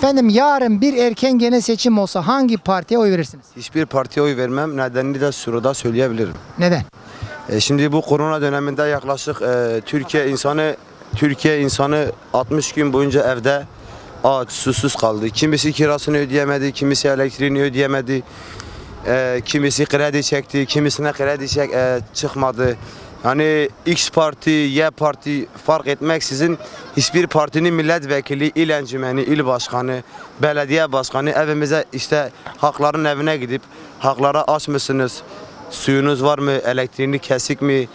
Efendim yarın bir erken genel seçim olsa hangi partiye oy verirsiniz? Hiçbir partiye oy vermem. Nedenini de şurada söyleyebilirim. Neden? E, şimdi bu korona döneminde yaklaşık e, Türkiye insanı Türkiye insanı 60 gün boyunca evde aç, susuz kaldı. Kimisi kirasını ödeyemedi, kimisi elektriğini ödeyemedi. E, kimisi kredi çekti, kimisine kredi çek, e, çıkmadı. Yani X parti, Y parti fark etmeksizin hiçbir partinin milletvekili, il encümeni, il başkanı, belediye başkanı evimize işte hakların evine gidip haklara aç mısınız? Suyunuz var mı? Elektriğini kesik mi?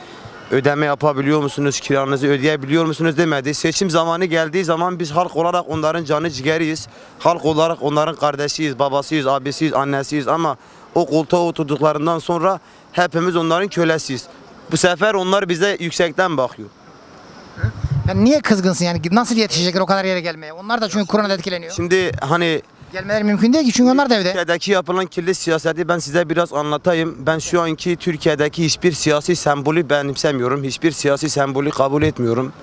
Ödeme yapabiliyor musunuz? Kiranızı ödeyebiliyor musunuz demedi. Seçim zamanı geldiği zaman biz halk olarak onların canı ciğeriyiz. Halk olarak onların kardeşiyiz, babasıyız, abisiyiz, annesiyiz ama o koltuğa oturduklarından sonra hepimiz onların kölesiyiz. Bu sefer onlar bize yüksekten bakıyor. Yani niye kızgınsın yani nasıl yetişecekler o kadar yere gelmeye? Onlar da çünkü korona etkileniyor. Şimdi hani Gelmeleri mümkün değil ki çünkü onlar da evde. Türkiye'deki yapılan kirli siyaseti ben size biraz anlatayım. Ben şu anki Türkiye'deki hiçbir siyasi sembolü benimsemiyorum. Hiçbir siyasi sembolü kabul etmiyorum.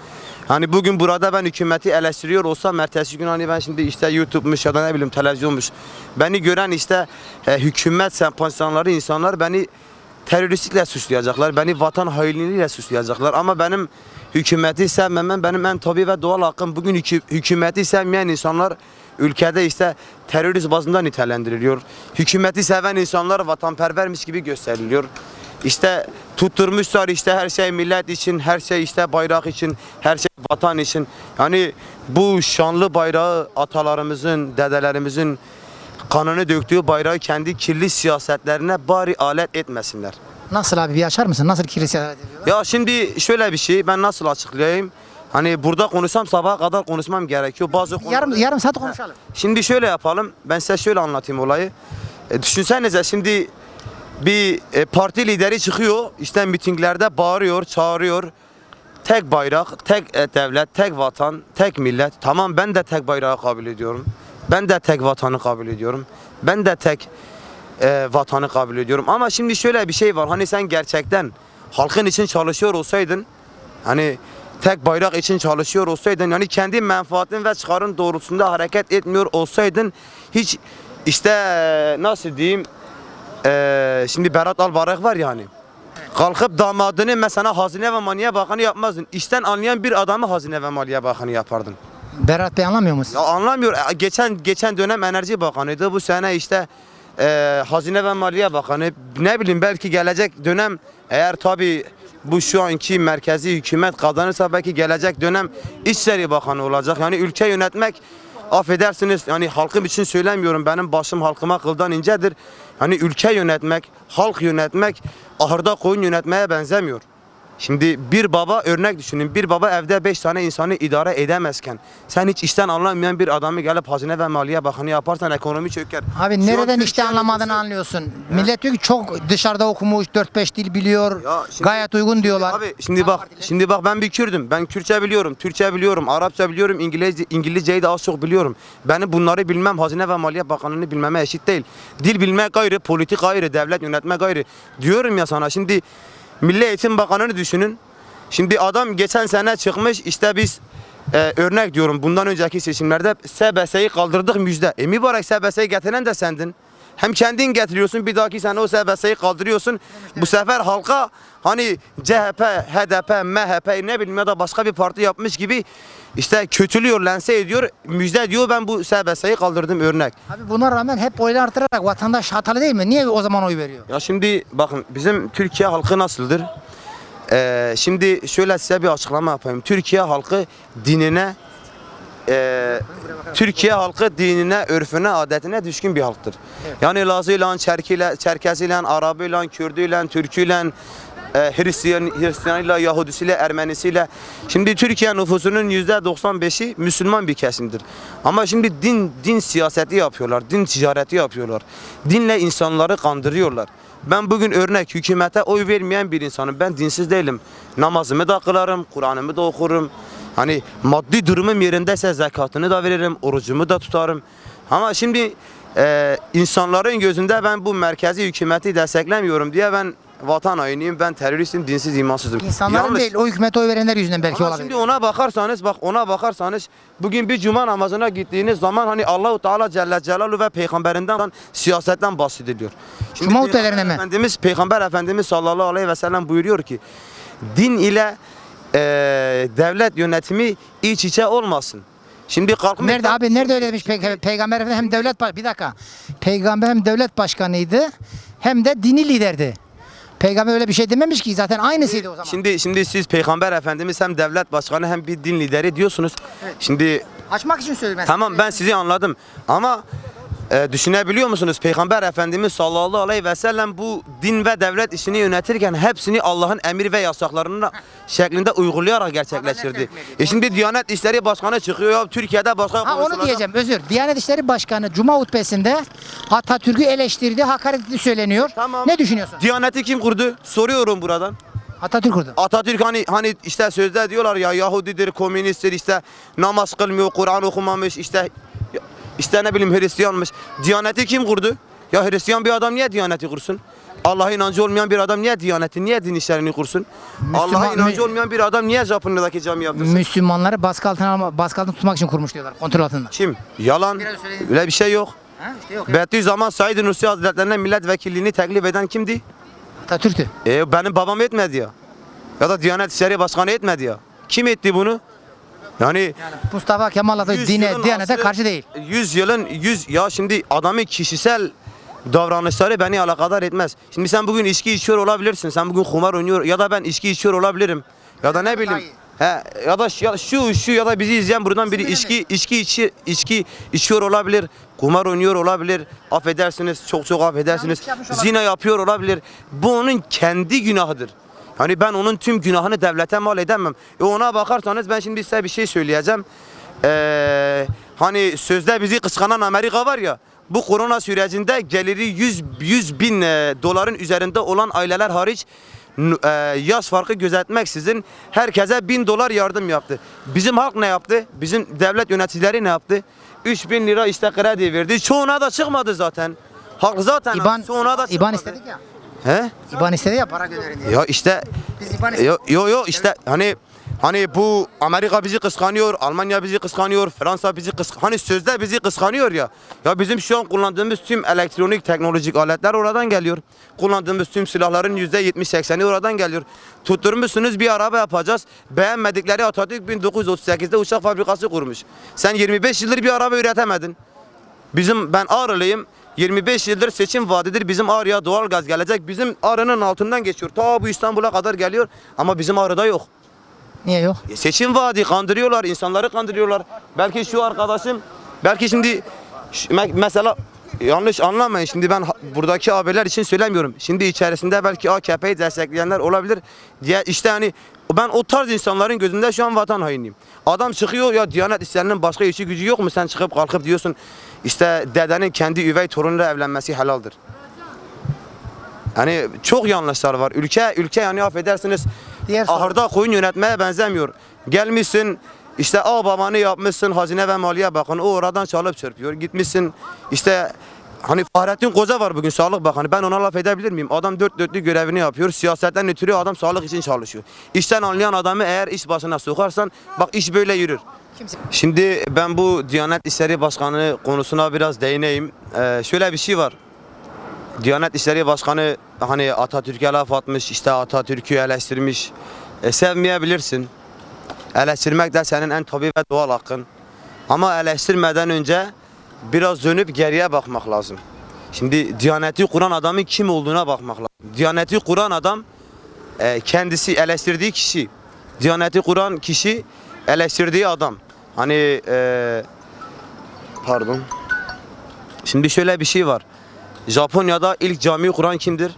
Hani bugün burada ben hükümeti eleştiriyor olsam ertesi gün hani ben şimdi işte YouTube'muş ya da ne bileyim televizyonmuş. Beni gören işte e, hükümet sempatizanları insanlar beni teröristlikle suçlayacaklar. Beni vatan hainliğiyle suçlayacaklar. Ama benim hükümeti sevmemem benim en tabi ve doğal hakkım. Bugün hükü- hükümeti sevmeyen insanlar ülkede işte terörist bazında nitelendiriliyor. Hükümeti seven insanlar vatanpervermiş gibi gösteriliyor. İşte tutturmuşlar işte her şey millet için, her şey işte bayrak için, her şey vatan için. Yani bu şanlı bayrağı atalarımızın, dedelerimizin kanını döktüğü bayrağı kendi kirli siyasetlerine bari alet etmesinler. Nasıl abi bir açar mısın? Nasıl kirli siyaset ediyorlar? Ya şimdi şöyle bir şey ben nasıl açıklayayım? Hani burada konuşsam sabaha kadar konuşmam gerekiyor. Bazı konular- Yarım, yarım saat konuşalım. Şimdi şöyle yapalım. Ben size şöyle anlatayım olayı. E, düşünsenize şimdi bir e, parti lideri çıkıyor. işte mitinglerde bağırıyor, çağırıyor. Tek bayrak, tek e, devlet, tek vatan, tek millet. Tamam ben de tek bayrağı kabul ediyorum. Ben de tek vatanı kabul ediyorum. Ben de tek e, vatanı kabul ediyorum. Ama şimdi şöyle bir şey var. Hani sen gerçekten halkın için çalışıyor olsaydın hani tek bayrak için çalışıyor olsaydın yani kendi menfaatin ve çıkarın doğrultusunda hareket etmiyor olsaydın hiç işte nasıl diyeyim e, şimdi Berat Albayrak var ya hani kalkıp damadını mesela Hazine ve Maliye Bakanı yapmazdın. İşten anlayan bir adamı Hazine ve Maliye Bakanı yapardın. Berat Bey anlamıyor musun? Ya anlamıyor. E, Geçen geçen dönem Enerji Bakanıydı. Bu sene işte e, Hazine ve Maliye Bakanı. Ne bileyim belki gelecek dönem eğer tabi bu şu anki merkezi hükümet kazanırsa belki gelecek dönem İçişleri Bakanı olacak. Yani ülke yönetmek affedersiniz yani halkım için söylemiyorum benim başım halkıma kıldan incedir. Yani ülke yönetmek, halk yönetmek ahırda koyun yönetmeye benzemiyor. Şimdi bir baba örnek düşünün. Bir baba evde beş tane insanı idare edemezken sen hiç işten anlamayan bir adamı gelip Hazine ve Maliye Bakanı yaparsan ekonomi çöker. Abi Şu nereden işte Türkiye'nin anlamadığını anlıyorsun. Millet diyor ki çok dışarıda okumuş, 4-5 dil biliyor. Ya şimdi- gayet uygun diyorlar. Abi şimdi bak şimdi bak ben bir Kürdüm. Ben Kürtçe biliyorum, Türkçe biliyorum, Arapça biliyorum, İngilizce İngilizceyi de az çok biliyorum. Benim bunları bilmem Hazine ve Maliye Bakanı'nı bilmeme eşit değil. Dil bilmek ayrı, politik ayrı, devlet yönetmek ayrı. Diyorum ya sana şimdi Milli Eğitim Bakanı'nı düşünün. Şimdi adam geçen sene çıkmış işte biz e, örnek diyorum bundan önceki seçimlerde SBS'yi kaldırdık müjde. E mübarek SBS'yi getiren de sendin. Hem kendin getiriyorsun bir dahaki sene o SBS'yi kaldırıyorsun. Bu sefer halka hani CHP, HDP, MHP ne bileyim ya da başka bir parti yapmış gibi işte kötülüyor, lense ediyor. Müjde diyor ben bu SBS'yi kaldırdım örnek. Abi buna rağmen hep oyunu artırarak vatandaş hatalı değil mi? Niye o zaman oy veriyor? Ya şimdi bakın bizim Türkiye halkı nasıldır? Ee, şimdi şöyle size bir açıklama yapayım. Türkiye halkı dinine e, Türkiye halkı dinine, örfüne, adetine düşkün bir halktır. Yani Lazıyla, Çerkiyle, Çerkeziyle, Arabıyla, Kürdüyle, Türküyle, e, Hristiyan, Hristiyanıyla, Yahudisiyle, Ermenisiyle. Şimdi Türkiye nüfusunun %95'i Müslüman bir kesimdir. Ama şimdi din din siyaseti yapıyorlar, din ticareti yapıyorlar. Dinle insanları kandırıyorlar. Ben bugün örnek hükümete oy vermeyen bir insanım. Ben dinsiz değilim. Namazımı da kılarım, Kur'an'ımı da okurum. Hani maddi durumum yerindeyse zekatını da veririm, orucumu da tutarım. Ama şimdi e, insanların gözünde ben bu merkezi hükümeti desteklemiyorum diye ben vatan hainiyim, ben teröristim, dinsiz, imansızım. İnsanların Yanlış. değil o hükümete oy verenler yüzünden belki Ama olabilir. şimdi ona bakarsanız bak ona bakarsanız bugün bir cuma namazına gittiğiniz zaman hani Allahu Teala Celle Celaluhu ve peygamberinden siyasetten bahsediliyor. Şimdi Cuma hutbelerine mi? Efendimiz Peygamber Efendimiz sallallahu aleyhi ve sellem buyuruyor ki din ile eee, devlet yönetimi iç içe olmasın. Şimdi kalkıp Nerede abi nerede öyle demiş Pey- peygamber Efendimiz hem devlet baş- bir dakika. Peygamber hem devlet başkanıydı hem de dini liderdi. Peygamber öyle bir şey dememiş ki zaten aynısıydı o zaman. Şimdi şimdi siz Peygamber Efendimiz hem devlet başkanı hem bir din lideri diyorsunuz. Şimdi Açmak için ben. Tamam ben sizi anladım ama e, düşünebiliyor musunuz? Peygamber Efendimiz sallallahu aleyhi ve sellem bu din ve devlet işini yönetirken hepsini Allah'ın emir ve yasaklarına şeklinde uygulayarak gerçekleştirdi. E şimdi Diyanet İşleri Başkanı çıkıyor ya Türkiye'de başka Ha onu konuşulacak- diyeceğim özür. Diyanet İşleri Başkanı Cuma hutbesinde Atatürk'ü eleştirdi, hakaret etti söyleniyor. Tamam. Ne düşünüyorsun? Diyaneti kim kurdu? Soruyorum buradan. Atatürk kurdu. Atatürk hani hani işte sözde diyorlar ya Yahudidir, komünisttir işte namaz kılmıyor, Kur'an okumamış işte işte ne bileyim Hristiyanmış. Diyaneti kim kurdu? Ya Hristiyan bir adam niye Diyaneti kursun? Allah'a inancı olmayan bir adam niye Diyaneti, niye din işlerini kursun? Allah'a inancı olmayan bir adam niye Japonya'daki cami yaptırsın? Müslümanları baskı altına alma, baskı altına tutmak için kurmuş diyorlar. Kontrol altında. Kim? Yalan. Öyle bir şey yok. Ha işte yok. Bediüzzaman Said Nursi Hazretlerine milletvekilliğini teklif eden kimdi? Atatürk'tü. E benim babam etmedi ya. Ya da Diyanet İşleri Başkanı etmedi ya. Kim etti bunu? Yani Mustafa Kemal Atatürk 100 dine, yılın diyanete asrı- karşı değil. 100 yılın 100 ya şimdi adamın kişisel davranışları beni alakadar etmez. Şimdi sen bugün içki içiyor olabilirsin. Sen bugün kumar oynuyor ya da ben içki içiyor olabilirim. Ya da ne bileyim. He, ya da şu, ya şu şu ya da bizi izleyen buradan biri içki içki içi, içki içiyor olabilir. Kumar oynuyor olabilir. Affedersiniz. Çok çok affedersiniz. Yanlış yapmış olabilir. Zina yapıyor olabilir. Bu onun kendi günahıdır. Hani ben onun tüm günahını devlete mal edemem. E ona bakarsanız ben şimdi size bir şey söyleyeceğim. Ee, hani sözde bizi kıskanan Amerika var ya. Bu korona sürecinde geliri 100, 100 bin e, doların üzerinde olan aileler hariç e, yaş farkı gözetmeksizin herkese bin dolar yardım yaptı. Bizim halk ne yaptı? Bizim devlet yöneticileri ne yaptı? 3 bin lira işte kredi verdi. Çoğuna da çıkmadı zaten. Halk zaten İban, çoğuna da çıkmadı. İban istedik ya. He? İban istedi ya para gönderin diye. Ya işte Biz İban istedik. yo yo, yo işte hani hani bu Amerika bizi kıskanıyor, Almanya bizi kıskanıyor, Fransa bizi kıskanıyor. Hani sözde bizi kıskanıyor ya. Ya bizim şu an kullandığımız tüm elektronik teknolojik aletler oradan geliyor. Kullandığımız tüm silahların %70-80'i oradan geliyor. Tutturmuşsunuz bir araba yapacağız. Beğenmedikleri Atatürk 1938'de uçak fabrikası kurmuş. Sen 25 yıldır bir araba üretemedin. Bizim ben Ağrılıyım. 25 yıldır seçim vaadidir. Bizim Ağrı'ya doğal gaz gelecek. Bizim Ağrı'nın altından geçiyor. Ta bu İstanbul'a kadar geliyor. Ama bizim Ağrı'da yok. Niye yok? E, Seçim vaadi kandırıyorlar. insanları kandırıyorlar. Belki şu arkadaşım belki şimdi mesela yanlış anlamayın. Şimdi ben buradaki abiler için söylemiyorum. Şimdi içerisinde belki AKP'yi destekleyenler olabilir. Diye işte hani ben o tarz insanların gözünde şu an vatan hainiyim. Adam çıkıyor ya Diyanet İşleri'nin başka işi gücü yok mu? Sen çıkıp kalkıp diyorsun işte dedenin kendi üvey torunuyla evlenmesi helaldir. Yani çok yanlışlar var. Ülke ülke yani affedersiniz Diğer ahırda koyun yönetmeye benzemiyor. Gelmişsin işte ağ babanı yapmışsın Hazine ve Maliye Bakanı o oradan çalıp çırpıyor. Gitmişsin işte hani Fahrettin Koca var bugün Sağlık Bakanı. Ben ona laf edebilir miyim? Adam dört dörtlük görevini yapıyor. Siyasetten ötürü adam sağlık için çalışıyor. İşten anlayan adamı eğer iş başına sokarsan bak iş böyle yürür. Kimse. Şimdi ben bu Diyanet İşleri Başkanı konusuna biraz değineyim. Ee, şöyle bir şey var. Diyanet İşleri Başkanı hani Atatürk'e laf atmış, işte Atatürk'ü eleştirmiş. E, sevmeyebilirsin. Eleştirmek de senin en tabi ve doğal hakkın. Ama eleştirmeden önce biraz dönüp geriye bakmak lazım. Şimdi Diyaneti kuran adamın kim olduğuna bakmak lazım. Diyaneti kuran adam e, kendisi eleştirdiği kişi. Diyaneti kuran kişi eleştirdiği adam. Hani e, pardon. Şimdi şöyle bir şey var. Japonya'da ilk camiyi kuran kimdir?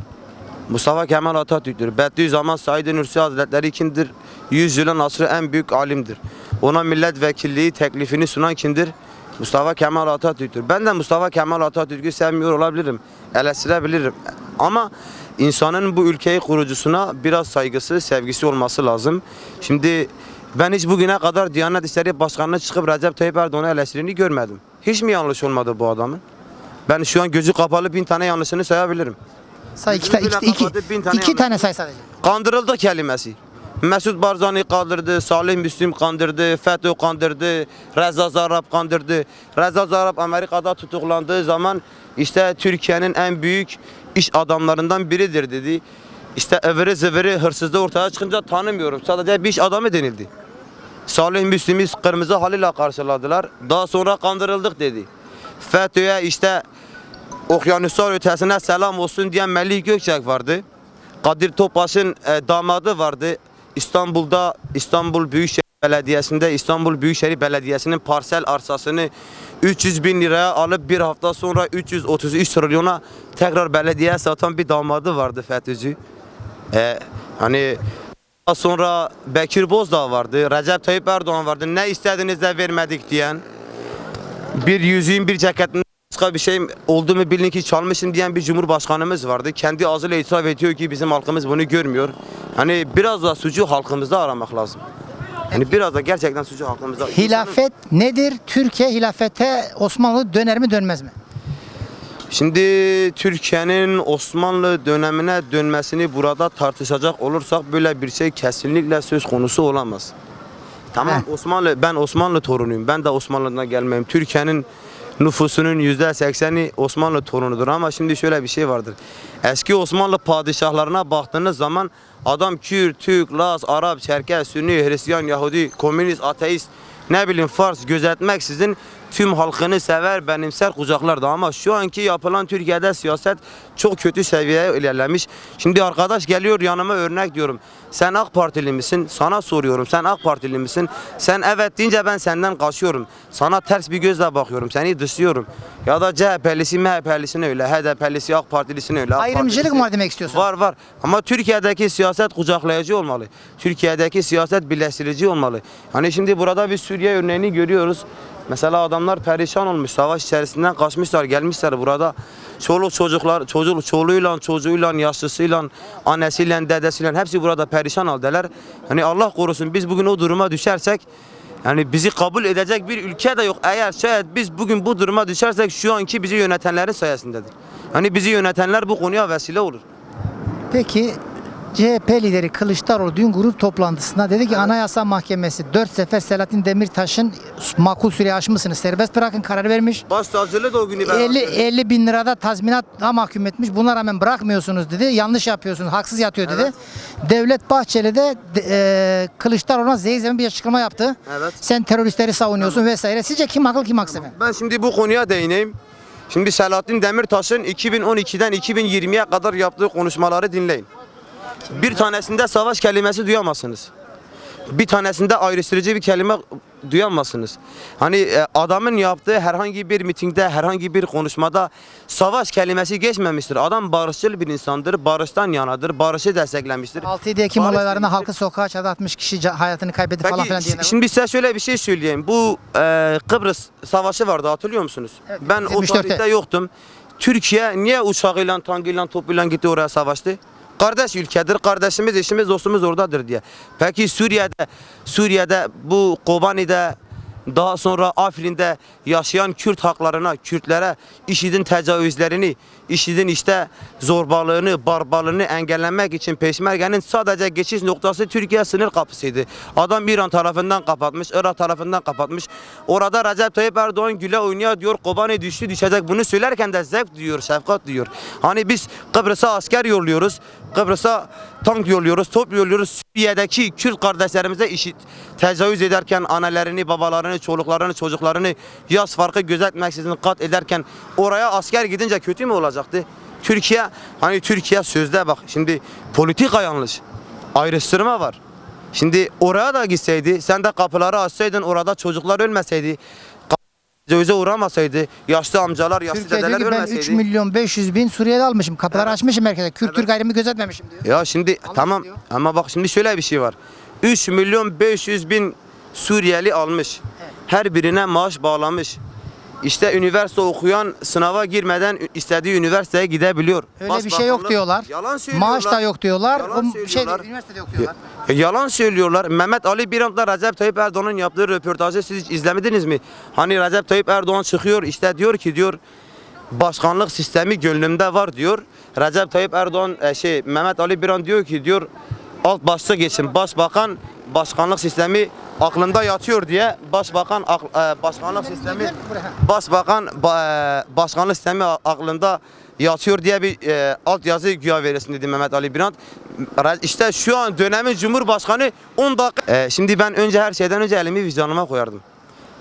Mustafa Kemal Atatürk'tür. Bediüzzaman Said Nursi Hazretleri kimdir? Yüzyılın asrı en büyük alimdir. Ona milletvekilliği teklifini sunan kimdir? Mustafa Kemal Atatürk'tür. Ben de Mustafa Kemal Atatürk'ü sevmiyor olabilirim. Eleştirebilirim. Ama insanın bu ülkeyi kurucusuna biraz saygısı, sevgisi olması lazım. Şimdi ben hiç bugüne kadar Diyanet İşleri Başkanı'na çıkıp Recep Tayyip Erdoğan'ı eleştirini görmedim. Hiç mi yanlış olmadı bu adamın? Ben şu an gözü kapalı bin tane yanlışını sayabilirim. Say iki, ta- iki, iki, iki tane say sadece. Kandırıldı kelimesi. Mesut Barzani kandırdı, Salih Müslim kandırdı, FETÖ kandırdı, Reza Zarrab kandırdı. Reza Zarrab Amerika'da tutuklandığı zaman işte Türkiye'nin en büyük iş adamlarından biridir dedi. İşte ıvırı zıvırı hırsızlığı ortaya çıkınca tanımıyorum. Sadece bir iş adamı denildi. Salih Müslim'i kırmızı halıyla karşıladılar. Daha sonra kandırıldık dedi. FETÖ'ye işte okyanuslar ötesine selam olsun diyen Melih Gökçek vardı. Kadir Topbaş'ın e, damadı vardı. İstanbul'da İstanbul Büyükşehir Belediyesi'nde İstanbul Büyükşehir Belediyesi'nin parsel arsasını 300 bin liraya alıp bir hafta sonra 333 trilyona tekrar belediyeye satan bir damadı vardı FETÖ'cü. E, hani daha sonra Bekir Bozdağ vardı, Recep Tayyip Erdoğan vardı. Ne istediniz de vermedik diyen. Bir yüzüğün bir ceketin başka bir şey oldu mu bilin ki çalmışım diyen bir cumhurbaşkanımız vardı. Kendi ağzıyla itiraf ediyor ki bizim halkımız bunu görmüyor. Hani biraz da suçu halkımızda aramak lazım. Hani biraz da gerçekten suçu halkımızda. Hilafet nedir? Türkiye hilafete Osmanlı döner mi dönmez mi? Şimdi Türkiye'nin Osmanlı dönemine dönmesini burada tartışacak olursak böyle bir şey kesinlikle söz konusu olamaz. Tamam Heh. Osmanlı ben Osmanlı torunuyum. Ben de Osmanlı'dan gelmeyim. Türkiye'nin nüfusunun yüzde sekseni Osmanlı torunudur ama şimdi şöyle bir şey vardır. Eski Osmanlı padişahlarına baktığınız zaman adam Kürt, Türk, Laz, Arap, Çerkez, Sünni, Hristiyan, Yahudi, komünist, ateist ne bileyim Fars gözetmeksizin tüm halkını sever, benimser kucaklardı ama şu anki yapılan Türkiye'de siyaset çok kötü seviyeye ilerlemiş. Şimdi arkadaş geliyor yanıma örnek diyorum. Sen AK Partili misin? Sana soruyorum. Sen AK Partili misin? Sen evet deyince ben senden kaçıyorum. Sana ters bir gözle bakıyorum. Seni dışlıyorum. Ya da CHP'lisi, MHP'lisini öyle, HDP'lisi, AK Partilisini öyle. AK Ayrımcılık Partilisi- mı var demek istiyorsun? Var var. Ama Türkiye'deki siyaset kucaklayıcı olmalı. Türkiye'deki siyaset birleştirici olmalı. Hani şimdi burada bir Suriye örneğini görüyoruz. Mesela adamlar perişan olmuş. Savaş içerisinden kaçmışlar, gelmişler burada. Çoluk çocuklar, çocuk çoluğuyla, çocuğuyla, yaşlısıyla, annesiyle, dedesiyle hepsi burada perişan haldeler. Hani Allah korusun biz bugün o duruma düşersek yani bizi kabul edecek bir ülke de yok. Eğer şayet biz bugün bu duruma düşersek şu anki bizi yönetenlerin sayesindedir. Hani bizi yönetenler bu konuya vesile olur. Peki CHP lideri Kılıçdaroğlu dün grup toplantısında dedi ki Anayasa Mahkemesi 4 sefer Selahattin Demirtaş'ın makul süreyi aşmışsınız serbest bırakın kararı vermiş. Başsavcılığı da o günü 50, 50 bin lirada tazminat mahkum etmiş. Buna rağmen bırakmıyorsunuz dedi. Yanlış yapıyorsunuz. Haksız yatıyor dedi. Devlet Bahçeli de de- e, Kılıçdaroğlu'na zehir bir açıklama yaptı. Evet. Sen teröristleri savunuyorsun vesaire. Sizce kim haklı kim haksız efendim? Ben şimdi bu konuya değineyim. Şimdi Selahattin Demirtaş'ın 2012'den 2020'ye kadar yaptığı konuşmaları dinleyin. Bir tanesinde savaş kelimesi duyamazsınız. Bir tanesinde ayrıştırıcı bir kelime duyamazsınız. Hani e, adamın yaptığı herhangi bir mitingde, herhangi bir konuşmada savaş kelimesi geçmemiştir. Adam barışçıl bir insandır, barıştan yanadır, barışı desteklemiştir. 6-7 Ekim Barış halkı sokağa çağırdı 60 kişi hayatını kaybetti falan Peki filan şi- diyenler şimdi size şöyle bir şey söyleyeyim. Bu e, Kıbrıs Savaşı vardı hatırlıyor musunuz? Evet, ben o 74'te. tarihte yoktum. Türkiye niye uçağıyla, tankıyla, topuyla gitti oraya savaştı? Kardeş ülkedir, kardeşimiz, eşimiz, dostumuz oradadır diye. Peki Suriye'de, Suriye'de bu Kobani'de, daha sonra Afrin'de yaşayan Kürt haklarına, Kürtlere IŞİD'in tecavüzlerini, IŞİD'in işte zorbalığını, barbarlığını engellemek için Peşmerge'nin sadece geçiş noktası Türkiye sınır kapısıydı. Adam İran tarafından kapatmış, Irak tarafından kapatmış. Orada Recep Tayyip Erdoğan güle oynuyor diyor, Kobani düştü düşecek. Bunu söylerken de zevk duyuyor, şefkat duyuyor. Hani biz Kıbrıs'a asker yolluyoruz, Kıbrıs'a tank yolluyoruz, top yolluyoruz. Suriye'deki Kürt kardeşlerimize işit tecavüz ederken annelerini, babalarını, çoluklarını, çocuklarını yaz farkı gözetmeksizin kat ederken oraya asker gidince kötü mü olacaktı? Türkiye hani Türkiye sözde bak şimdi politika yanlış. Ayrıştırma var. Şimdi oraya da gitseydi, sen de kapıları açsaydın orada çocuklar ölmeseydi, tecavüze uğramasaydı, yaşlı amcalar, yaşlı Türkiye diyor dedeler ki ben ölmeseydi. 3 milyon 500 bin Suriyeli almışım. Kapıları Evet. açmışım herkese. Kürt Evet. Türk ayrımı gözetmemişim diyor. Ya şimdi tamam diyor. ama bak şimdi şöyle bir şey var. 3 milyon 500 bin Suriyeli almış. Her birine maaş bağlamış. İşte üniversite okuyan sınava girmeden istediği üniversiteye gidebiliyor. Öyle bir şey yok diyorlar. Yalan söylüyorlar. Maaş da yok diyorlar. Yalan O şey üniversitede yok diyorlar. E, yalan söylüyorlar. Mehmet Ali Birant'la Recep Tayyip Erdoğan'ın yaptığı röportajı siz hiç izlemediniz mi? Hani Recep Tayyip Erdoğan çıkıyor işte diyor ki diyor başkanlık sistemi gönlümde var diyor. Recep Tayyip Erdoğan e, şey Mehmet Ali Biran diyor ki diyor alt başta geçin. Başbakan başkanlık sistemi aklımda yatıyor diye başbakan ak- e, başkanlık sistemi başbakan ba- e, başkanlık sistemi aklında yatıyor diye bir e, altyazı güya veresin dedi Mehmet Ali Birant. Ra- İşte şu an dönemin Cumhurbaşkanı 10 dakika. E, şimdi ben önce her şeyden önce elimi vicdanıma koyardım.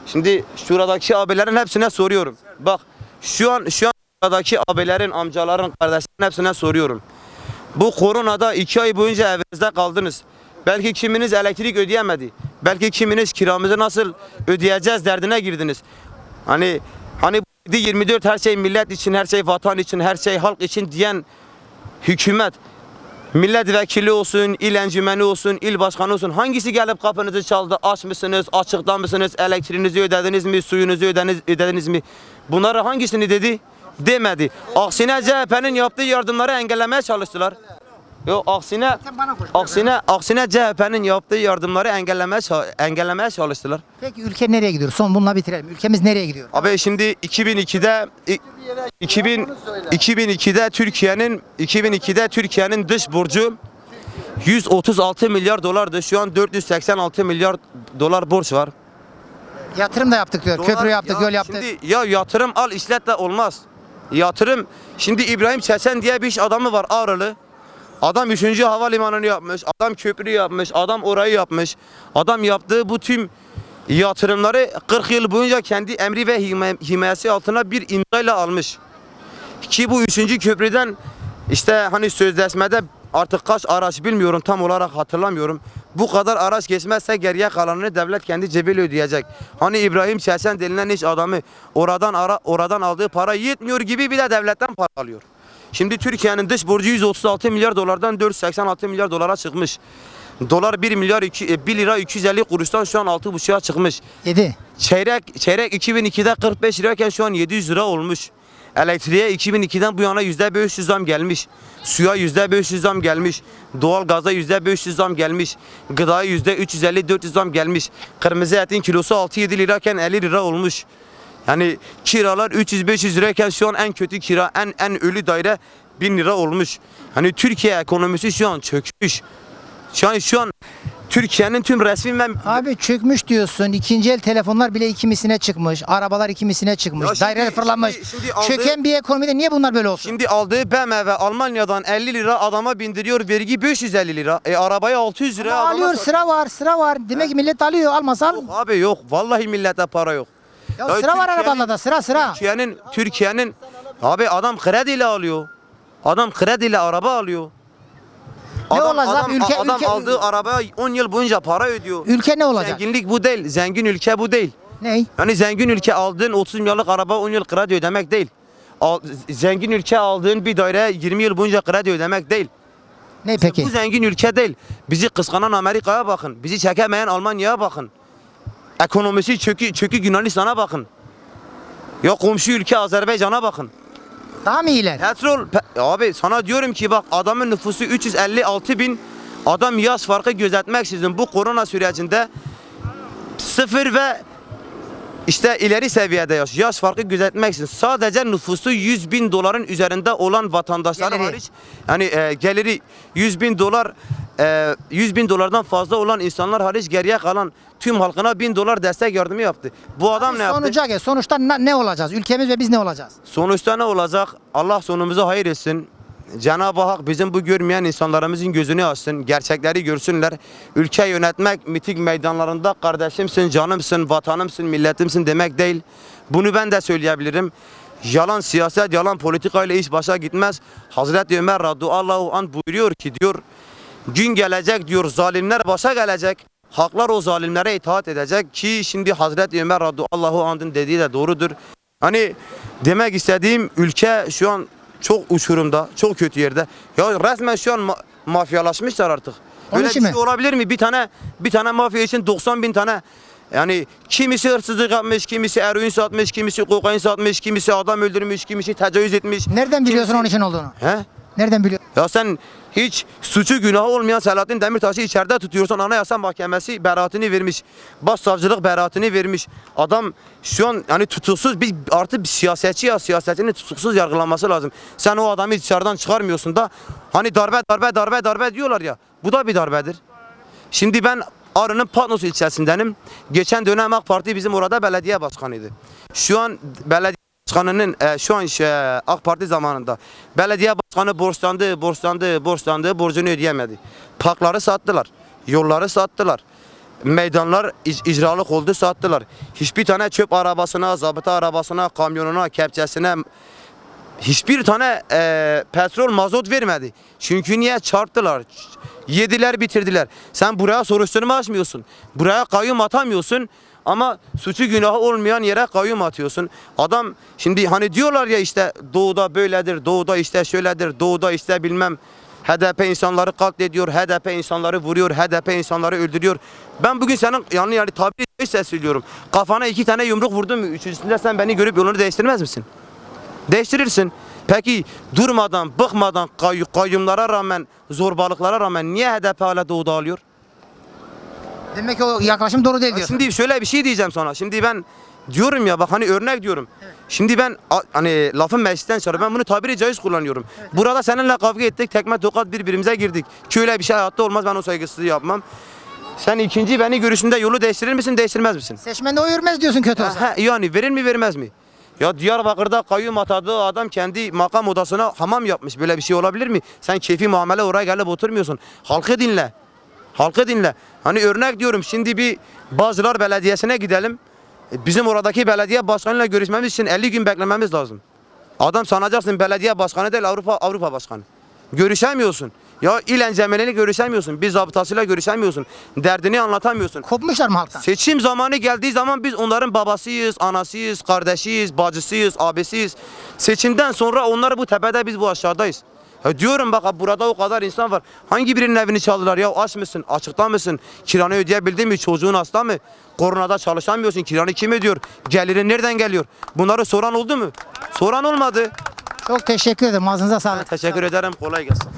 Şimdi şuradaki abilerin hepsine soruyorum. Bak şu an şu an şuradaki abilerin, amcaların, kardeşlerin hepsine soruyorum. Bu koronada iki ay boyunca evinizde kaldınız. Belki kiminiz elektrik ödeyemedi. Belki kiminiz kiramızı nasıl ödeyeceğiz derdine girdiniz. Hani hani 24 her şey millet için, her şey vatan için, her şey halk için diyen hükümet milletvekili olsun, il encümeni olsun, il başkanı olsun hangisi gelip kapınızı çaldı? Aç mısınız? Açıkta mısınız? Elektriğinizi ödediniz mi? Suyunuzu ödediniz, ödediniz mi? Bunları hangisini dedi? Demedi. Aksine CHP'nin yaptığı yardımları engellemeye çalıştılar. Yok aksine Sen bana koş. aksine aksine CHP'nin yaptığı yardımları engellemeye ça- engellemeye çalıştılar. Peki ülke nereye gidiyor? Son bununla bitirelim. Ülkemiz nereye gidiyor? Abi şimdi 2002'de i- 2000 2002'de Türkiye'nin 2002'de Türkiye'nin dış borcu 136 milyar dolardı. Şu an 486 milyar dolar borç var. Yatırım da yaptık diyor. Köprü yaptık, ya yol yaptık. Şimdi ya yatırım al işlet de olmaz. Yatırım şimdi İbrahim Çeçen diye bir iş adamı var Ağrılı. Adam 3. havalimanını yapmış, adam köprü yapmış, adam orayı yapmış. Adam yaptığı bu tüm yatırımları 40 yıl boyunca kendi emri ve himayesi altına bir imzayla almış. Ki bu 3. köprüden işte hani sözleşmede artık kaç araç bilmiyorum tam olarak hatırlamıyorum. Bu kadar araç geçmezse geriye kalanını devlet kendi cebiyle ödeyecek. Hani İbrahim Çeçen denilen iş adamı oradan ara, oradan aldığı para yetmiyor gibi bir de devletten para alıyor. Şimdi Türkiye'nin dış borcu 136 milyar dolardan 486 milyar dolara çıkmış. Dolar 1 milyar 2, 1 lira 250 kuruştan şu an 6,5'a çıkmış. 7. Çeyrek çeyrek 2002'de 45 lirayken şu an 700 lira olmuş. Elektriğe 2002'den bu yana %500 zam gelmiş. Suya %500 zam gelmiş. Doğalgaza %500 zam gelmiş. Gıdaya %350-400 zam gelmiş. Kırmızı etin kilosu 6-7 lirayken 50 lira olmuş. Yani kiralar 300-500 lirayken şu an en kötü kira, en en ölü daire 1000 lira olmuş. Hani Türkiye ekonomisi şu an çökmüş. Şu an şu an Türkiye'nin tüm resmi ve Abi çökmüş diyorsun. İkinci el telefonlar bile iki misine çıkmış. Arabalar iki misine çıkmış. Ya şimdi- Daireler fırlamış. şimdi- şimdi aldığı- Çöken bir ekonomide niye bunlar böyle olsun? Şimdi aldığı BMW Almanya'dan 50 lira adama bindiriyor vergi 550 lira. E arabaya 600 lira Ama alıyor sıra var sıra var. Demek ki millet alıyor almasa al. Yok abi yok. Vallahi millete para yok. Ya Ya sıra var Türkiye'nin- arabada sıra sıra. Türkiye'nin Türkiye'nin abi adam krediyle alıyor. Adam krediyle araba alıyor. Ne olacak? adam, Ülke- adam ülke- aldığı arabaya 10 yıl boyunca para ödüyor. Ülke ne olacak? Zenginlik bu değil. Zengin ülke bu değil. Ney? Yani zengin ülke aldığın 30 milyarlık araba 10 yıl kredi ödemek değil. Al- zengin ülke aldığın bir daire 20 yıl boyunca kredi ödemek değil. Ne peki? Bu zengin ülke değil. Bizi kıskanan Amerika'ya bakın. Bizi çekemeyen Almanya'ya bakın. Ekonomisi çökü, çökü Yunanistan'a bakın. Ya komşu ülke Azerbaycan'a bakın. Daha mı iyiler? Petrol, pe- abi sana diyorum ki bak adamın nüfusu 356 bin. Adam yaş farkı gözetmeksizin bu korona sürecinde sıfır ve işte ileri seviyede yaş, yaş farkı gözetmeksizin sadece nüfusu 100 bin doların üzerinde olan vatandaşlar Geliri. hariç yani e, geliri 100 bin dolar e, 100 bin dolardan fazla olan insanlar hariç geriye kalan tüm halkına 1000 dolar destek yardımı yaptı. Bu adam ne yaptı? Sonuca gel. Sonuçta ne, ne olacağız? Ülkemiz ve biz ne olacağız? Sonuçta ne olacak? Allah sonumuzu hayır etsin. Cenab-ı Hak bizim bu görmeyen insanlarımızın gözünü açsın, gerçekleri görsünler. Ülke yönetmek miting meydanlarında kardeşimsin, canımsın, vatanımsın, milletimsin demek değil. Bunu ben de söyleyebilirim. Yalan siyaset, yalan politika ile iş başa gitmez. Hazreti Ömer radıyallahu anh buyuruyor ki diyor, gün gelecek diyor zalimler başa gelecek. Haklar o zalimlere itaat edecek ki şimdi Hazreti Ömer radıyallahu anh'ın dediği de doğrudur. Hani demek istediğim ülke şu an çok uçurumda, çok kötü yerde. Ya resmen şu an ma- mafyalaşmışlar artık. Böyle bir şey olabilir mi? Bir tane bir tane mafya için 90 bin tane yani kimisi hırsızlık yapmış, kimisi eroin satmış, kimisi kokain satmış, kimisi adam öldürmüş, kimisi tecavüz etmiş. Nereden biliyorsun kimisi- onun için olduğunu? He? Nereden biliyor? Ya sen hiç suçu günahı olmayan Selahattin Demirtaş'ı içeride tutuyorsun. Anayasa Mahkemesi beraatini vermiş. Başsavcılık beraatini vermiş. Adam şu an yani tutuksuz bir artık bir siyasetçi ya siyasetçinin tutuksuz yargılanması lazım. Sen o adamı dışarıdan çıkarmıyorsun da hani darbe darbe darbe darbe diyorlar ya. Bu da bir darbedir. Şimdi ben Arı'nın Patnos ilçesindenim. Geçen dönem AK Parti bizim orada belediye başkanıydı. Şu an belediye başkanının e, şu an şey, AK Parti zamanında belediye başkanı borçlandı, borçlandı, borçlandı, borcunu ödeyemedi. Parkları sattılar, yolları sattılar. Meydanlar ic- icralık oldu sattılar. Hiçbir tane çöp arabasına, zabıta arabasına, kamyonuna, kepçesine hiçbir tane e, petrol mazot vermedi. Çünkü niye çarptılar? Yediler bitirdiler. Sen buraya soruşturma açmıyorsun. Buraya kayyum atamıyorsun. Ama suçu günahı olmayan yere kayyum atıyorsun. Adam şimdi hani diyorlar ya işte doğuda böyledir, doğuda işte şöyledir, doğuda işte bilmem HDP insanları katlediyor, HDP insanları vuruyor, HDP insanları öldürüyor. Ben bugün senin yani yani tabiri caizse söylüyorum. Kafana iki tane yumruk vurdun mu? Üçüncüsünde sen beni görüp yolunu değiştirmez misin? Değiştirirsin. Peki durmadan, bıkmadan kay- kayyumlara rağmen, zorbalıklara rağmen niye HDP hala doğuda alıyor? Demek ki o yaklaşım doğru değil diyorsun. Şimdi şöyle bir şey diyeceğim sana. Şimdi ben diyorum ya bak hani örnek diyorum. Şimdi ben a- hani lafın meclisten sonra ben bunu tabiri caiz kullanıyorum. Burada seninle kavga ettik, tekme tokat birbirimize girdik. Ki öyle bir şey hayatta olmaz ben o saygısızlığı yapmam. Sen ikinci beni görüşünde yolu değiştirir misin, değiştirmez misin? Seçmen de oy vermez diyorsun kötü olsa. Ha, yani verir mi vermez mi? Ya Diyarbakır'da kayyum atadığı adam kendi makam odasına hamam yapmış. Böyle bir şey olabilir mi? Sen keyfi muamele oraya gelip oturmuyorsun. Halkı dinle. Halkı dinle. Hani örnek diyorum şimdi bir Bağcılar Belediyesi'ne gidelim. E, Bizim oradaki belediye başkanıyla görüşmemiz için 50 gün beklememiz lazım. Adam sanacaksın belediye başkanı değil Avrupa Avrupa başkanı. Görüşemiyorsun. Ya il encemeliyle görüşemiyorsun. Bir zabıtasıyla görüşemiyorsun. Derdini anlatamıyorsun. Kopmuşlar mı halktan? Seçim zamanı geldiği zaman biz onların babasıyız, anasıyız, kardeşiyiz, bacısıyız, abisiyiz. Seçimden sonra onlar bu tepede biz bu aşağıdayız. Ya diyorum bak burada o kadar insan var. Hangi birinin evini çaldılar ya aç mısın, açıkta mısın? Kiranı ödeyebildin mi? Çocuğun hasta mı? Koronada çalışamıyorsun. Kiranı kim ödüyor? Gelirin nereden geliyor? Bunları soran oldu mu? Soran olmadı. Çok teşekkür ederim. Ağzınıza sağlık. Teşekkür ederim. Kolay gelsin.